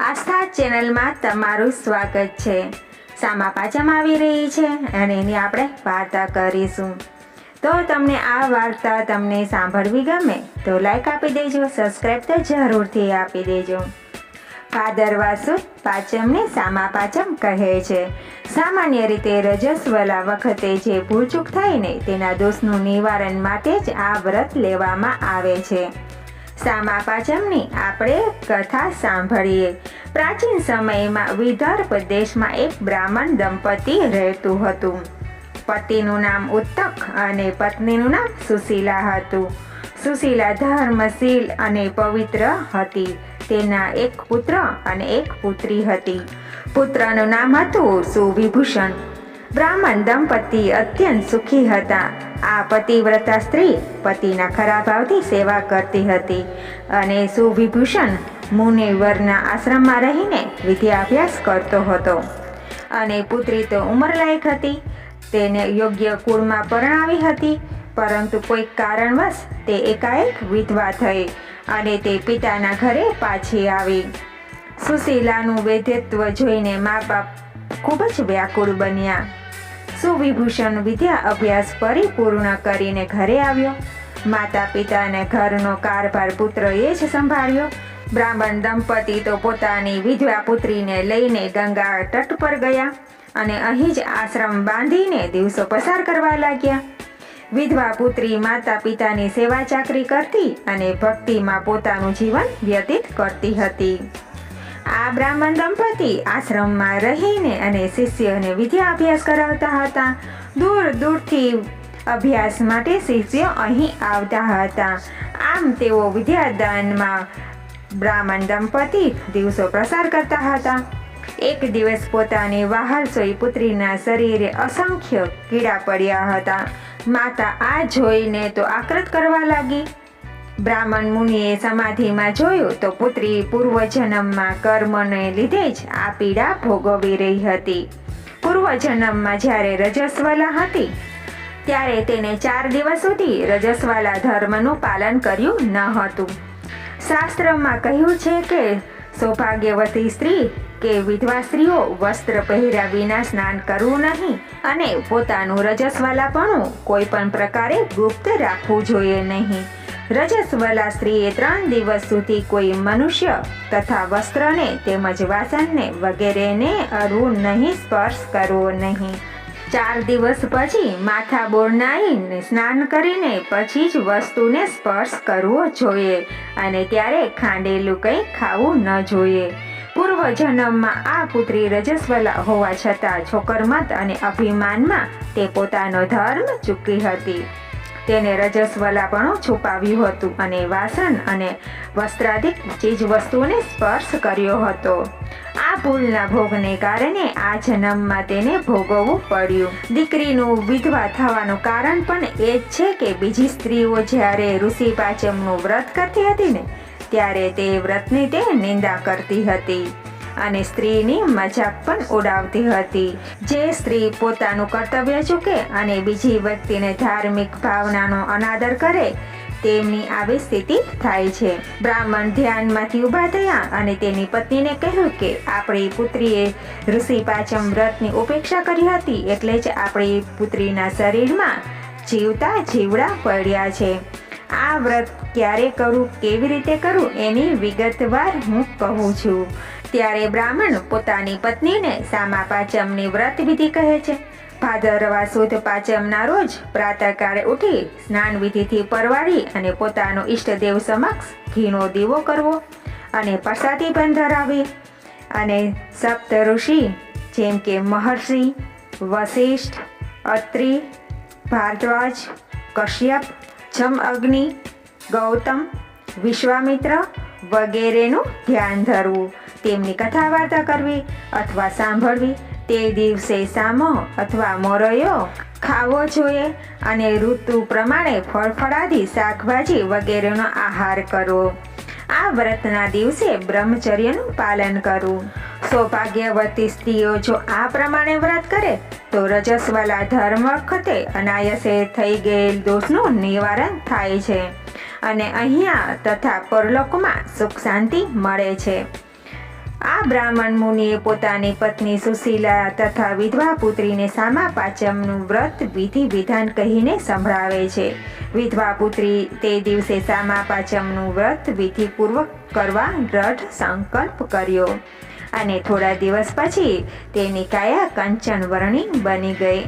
આસ્થા ચેનલમાં તમારું સ્વાગત છે. સામા પાછામાં આવી રહી છે અને એની આપણે વાર્તા કરીશું. તો તમને આ વાર્તા તમને સાંભળવી ગમે તો લાઈક આપી દેજો સબસ્ક્રાઈબ તો જરૂરથી આપી દેજો. ભાદરવા વાસુ પાચમને સામા પાચમ કહે છે. સામાન્ય રીતે રજસ્વલા વખતે જે ભૂલચૂક થાય ને તેના દોષનું નિવારણ માટે જ આ વ્રત લેવામાં આવે છે. સામા પાચમની આપણે કથા સાંભળીએ. પ્રાચીન સમયમાં વિદર્ભ દેશમાં એક બ્રાહ્મણ દંપતી રહેતું હતું. પતિનું નામ ઉત્તક અને પત્નીનું નામ સુશીલા હતું. સુશીલા ધર્મશીલ અને પવિત્ર હતી. તેના એક પુત્ર અને એક પુત્રી હતી. પુત્રનું નામ હતું સુવિભૂષણ. બ્રાહ્મણ દંપતી અત્યંત સુખી હતા. આ પતિવ્રતા સ્ત્રી પતિના ખરા ભાવથી સેવા કરતી હતી અને સુવિભૂષણ મુનિવરના આશ્રમમાં રહીને વિદ્યાભ્યાસ કરતો હતો. અને પુત્રી તો ઉંમરલાયક હતી, તેને યોગ્ય કુળમાં પરણાવી હતી, પરંતુ કોઈક કારણવશ તે એકાએક વિધવા થઈ અને તે પિતાના ઘરે પાછી આવી. સુશીલાનું વૈધત્વ જોઈને મા બાપ ખૂબ જ વ્યાકુળ બન્યા. સુવિભૂષણ વિદ્યા અભ્યાસ પરિપૂર્ણ કરીને ઘરે આવ્યો. માતા પિતાને ઘરનો કારભાર પુત્રએ જ સંભાળ્યો. બ્રાહ્મણ દંપતી તો પોતાની વિધવા પુત્રીને લઈને ગંગા તટ પર ગયા અને અહીં જ આશ્રમ બાંધીને દિવસો પસાર કરવા લાગ્યા. વિધવા પુત્રી માતા પિતાની સેવા ચાકરી કરતી અને ભક્તિમાં પોતાનું જીવન વ્યતીત કરતી હતી. આ બ્રાહ્મણ દંપતી આશ્રમમાં રહીને અને શિષ્યોને વિદ્યા અભ્યાસ કરાવતા હતા. દૂર દૂરથી અભ્યાસ માટે શિષ્યો અહીં આવતા હતા. આમ તેઓ વિદ્યાદાનમાં બ્રાહ્મણ દંપતી દિવસો પ્રસાર કરતા હતા. એક દિવસ પોતાની વહાલસોઈ પુત્રીના શરીરે અસંખ્ય કીડા પડ્યા હતા. માતા આ જોઈને તો આક્રત કરવા લાગી. બ્રાહ્મણ મુનિએ સમાધિમાં જોયું તો પુત્રી પૂર્વજન્મમાં કર્મને લીધે જ આ પીડા ભોગવી રહી હતી. પૂર્વજન્મમાં જ્યારે રજસ્વલા હતી, ત્યારે તેને ચાર દિવસ સુધી રજસ્વાલા ધર્મનું પાલન કર્યું ન હતું. શાસ્ત્રમાં કહ્યું છે કે, સૌભાગ્યવતી સ્ત્રી કે વિધવા સ્ત્રીઓ વસ્ત્ર પહેર્યા વિના સ્નાન કરવું નહીં અને પોતાનું રજસ્વાલાપણું કોઈ પણ પ્રકારે ગુપ્ત રાખવું જોઈએ નહીં. રજસ્વલા સ્ત્રીએ ત્રણ દિવસ સુધી કોઈ મનુષ્ય તથા વસ્ત્રને તેમજ વાસણને વગેરેને અડવું નહીં, સ્પર્શ કરવો નહીં. ચાર દિવસ પછી માથા બોરનાઈને સ્નાન કરીને પછી જ વસ્તુને સ્પર્શ કરવો જોઈએ અને ત્યારે ખાંડેલું કંઈ ખાવું ન જોઈએ. પૂર્વ જન્મમાં આ પુત્રી રજસ્વલા હોવા છતાં છોકરમત અને અભિમાનમાં તે પોતાનો ધર્મ ચૂકી હતી. તેને રજસ્વલાપણું છુપાવ્યું હતું અને વાસણ અને વસ્ત્રાધિક ચીજ વસ્તુઓને સ્પર્શ કર્યો હતો. આ ભૂલના ભોગને કારણે આ જન્મમાં તેને ભોગવવું પડ્યું. દીકરીનું વિધવા થવાનું કારણ પણ એ જ છે કે બીજી સ્ત્રીઓ જ્યારે ઋષિ પાચમનું વ્રત કરતી હતી ને, ત્યારે તે વ્રતની તે નિંદા કરતી હતી. અને સ્ત્રીની મજાક પણ ઉડાવતી હતી. જે સ્ત્રી પોતાનું કર્તવ્ય ચૂકે અને બીજી વ્યક્તિને ધાર્મિક ભાવનાનો અનાદર કરે, તેમની આવી સ્થિતિ થાય છે. બ્રાહ્મણ ધ્યાનમાંથી ઊભા થયા અને તેની પત્નીને કહ્યું કે, આપણી પુત્રીએ ઋષિ પાચમ વ્રતની ઉપેક્ષા કરી હતી એટલે જ આપણી પુત્રીના શરીરમાં જીવતા જીવડા પડ્યા છે. આ વ્રત ક્યારે કરવું કેવી રીતે કરવું એની વિગતવાર હું કહું છું. ત્યારે બ્રાહ્મણ પોતાની પત્નીને સામા પાચમની વ્રત વિધિ કહે છે. ભાદરવા સુદ પાચમના રોજ પ્રાતઃકાળે ઉઠી સ્નાન વિધિથી પરવાળી અને પોતાનો ઈષ્ટદેવ સમક્ષ ઘીનો દીવો કરવો અને પ્રસાદી પણ ધરાવી અને સપ્ત ઋષિ જેમ કે મહર્ષિ વશિષ્ઠ અત્રિ, ભારદ્વાજ, કશ્યપ જમ અગ્નિ, ગૌતમ, વિશ્વામિત્ર વગેરેનું ધ્યાન ધરવું. તેમની કથા વાર્તા કરવી અથવા સાંભળવી તે દિવસે સામો અથવા મોરયો ખાવો જોઈએ અને ઋતુ પ્રમાણે ફળફળાદી શાકભાજી વગેરેનો આહાર કરવો. આ વ્રતના દિવસે બ્રહ્મચર્યનું પાલન કરવું. સૌભાગ્યવતી સ્ત્રીઓ જો આ પ્રમાણે વ્રત કરે, તો રજસ્વલા ધર્મ વખતે અનાયસે થઈ ગયેલ દોષનું નિવારણ થાય છે અને અહીંયા તથા પરલોકમાં સુખ શાંતિ મળે છે. આ બ્રાહ્મણ મુનિએ પોતાની પત્ની સુશીલા તથા વિધવા પુત્રીને સામા પાચમનું વ્રત વિધિ વિધાન કહીને સંભળાવે છે. વિધવા પુત્રી તે દિવસે સામા પાચમનું વ્રત વિધિપૂર્વક કરવા દ્રઢ સંકલ્પ કર્યો અને થોડા દિવસ પછી તેની કાયા કંચન વર્ણી બની ગઈ.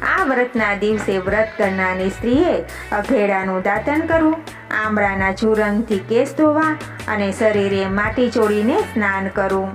આ વ્રતના દિવસે વ્રત કરનારની સ્ત્રીએ અઘેડાનું દાતન કરવું, આમળાના ચૂરણથી કેસ ધોવા અને શરીરે માટી ચોળીને સ્નાન કરવું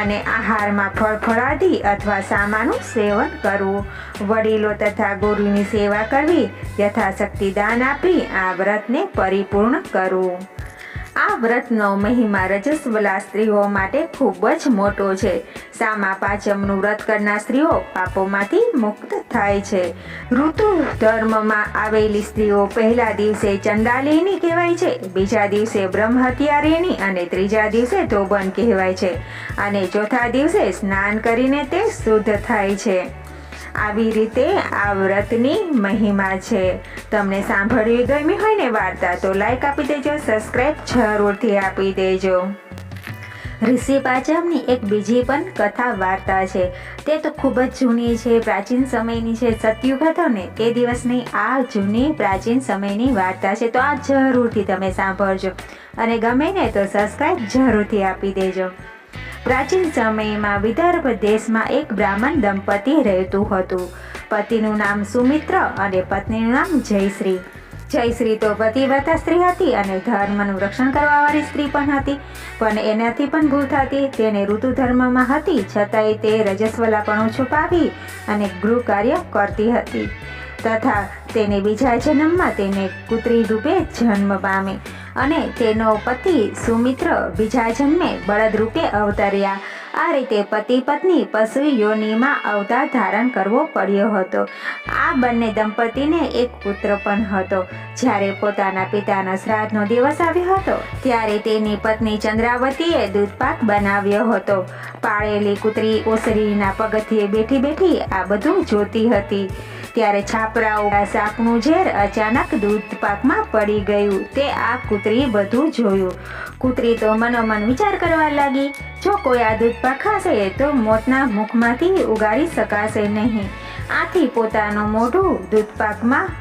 અને આહારમાં ફળફળાદી અથવા સામાનું સેવન કરવું. વડીલો તથા ગુરુની સેવા કરવી, યથાશક્તિ દાન આપી આ વ્રતને પરિપૂર્ણ કરવું. આ વ્રતનો મહિમા રજસ્વલા સ્ત્રીઓ માટે ખૂબ જ મોટો છે. સામા પાંચમનું વ્રત કરનાર સ્ત્રીઓ પાપોમાંથી મુક્ત થાય છે. ઋતુ ધર્મમાં આવેલી સ્ત્રીઓ પહેલા દિવસે ચંડાલીની કહેવાય છે, બીજા દિવસે બ્રહ્મહત્યારીની અને ત્રીજા દિવસે ધોબન કહેવાય છે અને ચોથા દિવસે સ્નાન કરીને તે શુદ્ધ થાય છે. આવી રીતે આ વ્રતની મહિમા છે. તમને સાંભળવી ગમી હોય ને વાર્તા, તો લાઈક આપી દેજો સબસ્ક્રાઈબ જરૂરથી આપી દેજો. ઋષિ પાચમની એક બીજી પણ કથા વાર્તા છે. તે તો ખૂબ જ જૂની છે, પ્રાચીન સમયની છે. સતયુગ હતો ને તે દિવસની આ જૂની પ્રાચીન સમયની વાર્તા છે, તો આ જરૂરથી તમે સાંભળજો. અને ગમે ને તો સબસ્ક્રાઈબ જરૂરથી આપી દેજો. પ્રાચીન સમયમાં વિદર્ભ દેશમાં એક બ્રાહ્મણ દંપતી રહેતું હતું. પતિનું નામ સુમિત્ર અને પત્નીનું નામ જયશ્રી. જયશ્રી તો પતિવ્રતા સ્ત્રી હતી અને ધર્મનું રક્ષણ કરવાવાળી સ્ત્રી પણ હતી. પણ એનાથી પણ ભૂલ થતી, તેને ઋતુ ધર્મમાં હતી, છતાંય તે રજસ્વલાપણું છુપાવી અને ગૃહ કાર્ય કરતી હતી. તથા તેને બીજા જન્મમાં તેને કૂતરી રૂપે જન્મ પામે. અને તેનો પતિ સુમિત્ર બીજા જન્મે બળદ રૂપે અવતર્યા. આ રીતે પતિ પત્ની પશુ યોનિમાં અવતાર ધારણ કરવો પડ્યો હતો. આ બંને દંપતીને એક પુત્ર પણ હતો. જ્યારે પોતાના પિતાના શ્રાદ્ધનો દિવસ આવ્યો હતો, ત્યારે તેની પત્ની ચંદ્રાવતીએ દૂધપાક બનાવ્યો હતો. પાળેલી કૂતરી ઓસરીના પગથિયે બેઠી બેઠી આ બધું જોતી હતી. ત્યારે છાપરાઓ સાપનું ઝેર અચાનક દૂધ પાકમાં પડી ગયું. તે આ કૂતરી બધું જોયું. કૂતરી તો મનોમન વિચાર કરવા લાગી, જો કોઈ આ દૂધ પાક ખાશે, તો મોતના મુખમાંથી ઉગાડી શકાશે નહીં. આથી પોતાનું મોઢું દૂધ પાકમાં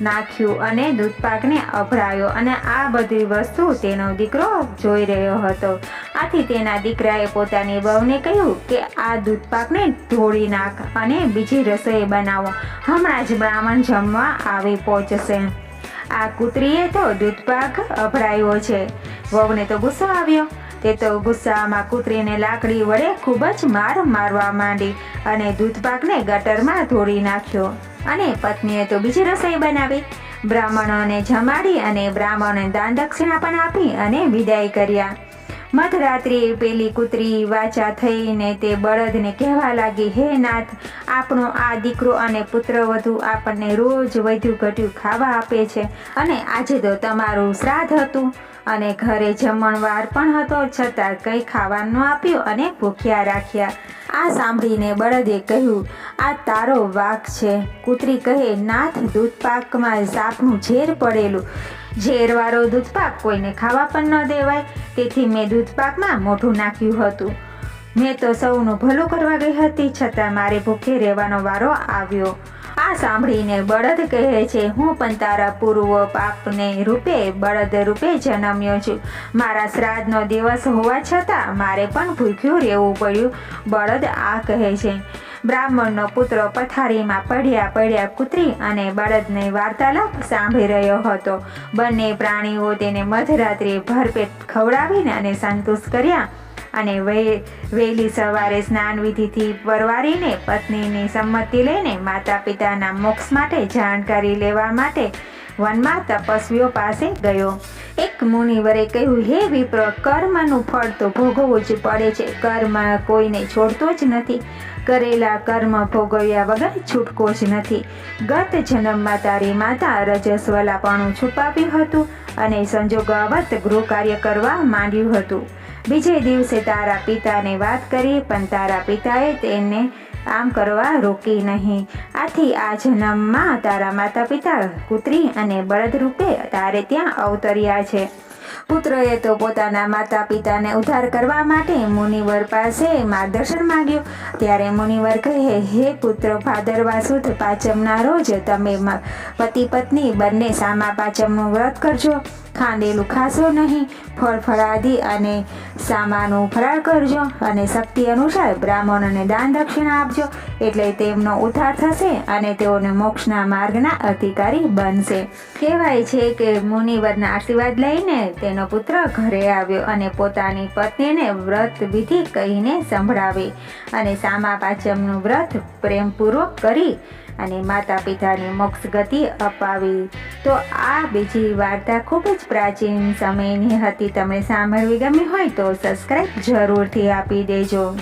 નાખ્યું અને દૂધપાકને અભરાયો અને આ બધી વસ્તુ તેનો દીકરો જોઈ રહ્યો હતો. આથી તેના દીકરાએ પોતાની બહુને કહ્યું કે આ દૂધપાકને ઢોળી નાખ અને બીજી રસોઈ બનાવો. હમણાં જ બ્રાહ્મણ જમવા આવી પહોંચશે. આ કૂતરીએ તો દૂધપાક અભરાયો છે. વહુને તો ગુસ્સો આવ્યો. તે તો ગુસ્સામાં કૂતરીને લાકડી વડે ખૂબ જ માર મારવા માંડી અને દૂધપાકને ગટરમાં ધોળી નાખ્યો. અને પત્નીએ તો બીજી રસોઈ બનાવી. બ્રાહ્મણોને જમાડી અને બ્રાહ્મણોને દાન દક્ષિણા પણ આપી અને વિદાય કર્યા. મધરાત્રિએ પેલી કૂતરી વાચા થઈને તે બળદને કહેવા લાગી, હે નાથ, આપણો આ દીકરો અને પુત્ર વધુ આપણને રોજ વધ્યું ઘટ્યું ખાવા આપે છે અને આજે તો તમારું શ્રાદ્ધ હતું અને ઘરે જમણવાર પણ હતો, છતાં કંઈ ખાવાનું આપ્યું અને ભૂખ્યા રાખ્યા. આ સાંભળીને બળદે કહ્યું, આ તારો વાક છે. કૂતરી કહે, નાથ, દૂધપાકમાં સાપનું ઝેર પડેલું. ઝેરવાળો દૂધપાક કોઈને ખાવા પણ ન દેવાય, તેથી મેં દૂધપાકમાં મોઢું નાખ્યું હતું. મેં તો સૌનું ભલું કરવા ગઈ હતી, છતાં મારે ભૂખે રહેવાનો વારો આવ્યો. આ સાંભળીને બળદ કહે છે, હું પણ તારા પૂર્વ પાપને રૂપે, બળદ રૂપે જન્મ્યો છું. મારા શ્રાદ્ધનો દિવસ હોવા છતાં મારે પણ ભૂખ્યું રહેવું પડ્યું. બળદ આ કહે છે બ્રાહ્મણનો પુત્ર પથારીમાં પડ્યા પડ્યા કૂતરી અને બળદને વાર્તાલાપ સાંભળી રહ્યો હતો. બંને પ્રાણીઓ તેને મધરાત્રે ભરપેટ ખવડાવીને અને સંતુષ્ટ કર્યા અને વહેલી સવારે સ્નાન વિધિથી પરવારીને પત્નીની સંમતિ લઈને માતા પિતાના મોક્ષ માટે જાણકારી લેવા માટે વનમાં તપસ્વીઓ પાસે ગયો. એક મુનિવરે કહ્યું, હે વિપ્ર, કર્મનું ફળ તો ભોગવવું જ પડે છે. કર્મ કોઈને છોડતો જ નથી. કરેલા કર્મ ભોગવ્યા વગર છૂટકો જ નથી. ગત જન્મમાં તારી માતા રજસ્વલાપણું છુપાવ્યું હતું અને સંજોગાવત ગૃહ કાર્ય કરવા માંડ્યું હતું. બીજે દિવસે તારા પિતાને વાત કરી, પણ તારા પિતાએ તેને આમ કરવા રોકી નહીં. આથી આ જન્મમાં તારા માતા પિતા કૂતરી અને બળદ રૂપે તારે ત્યાં અવતર્યા છે. પુત્રએ તો પોતાના માતા પિતાને ઉદ્ધાર કરવા માટે મુનિવર પાસે માર્ગદર્શન માંગ્યું. ત્યારે મુનિવર કહે, હે પુત્ર ભાદરવા સુદ પાચમના રોજ તમે પતિ પત્ની બંને સામા પાચમનું વ્રત કરજો. ખાંડેલું ખાશો નહીં, ફળ ફળાદી અને સામાનો ફરાળ કરજો અને શક્તિ અનુસાર બ્રાહ્મણોને દાન દક્ષિણા આપજો. એટલે તેમનો ઉદ્ધાર થશે અને તેઓને મોક્ષના માર્ગના અધિકારી બનશે. કહેવાય છે કે મુનિવરના આશીર્વાદ લઈને તેનો પુત્ર ઘરે આવ્યો અને પોતાની પત્નીને વ્રત વિધિ કહીને સંભળાવી અને સામા પાંચમનું વ્રત પ્રેમપૂર્વક કરી અને માતા પિતાની મોક્ષ ગતિ અપાવી. તો આ બીજી વાર્તા ખૂબ જ પ્રાચીન સમયની હતી. તમે સાંભળવી ગમી હોય તો સબસ્ક્રાઈબ જરૂરથી આપી દેજો.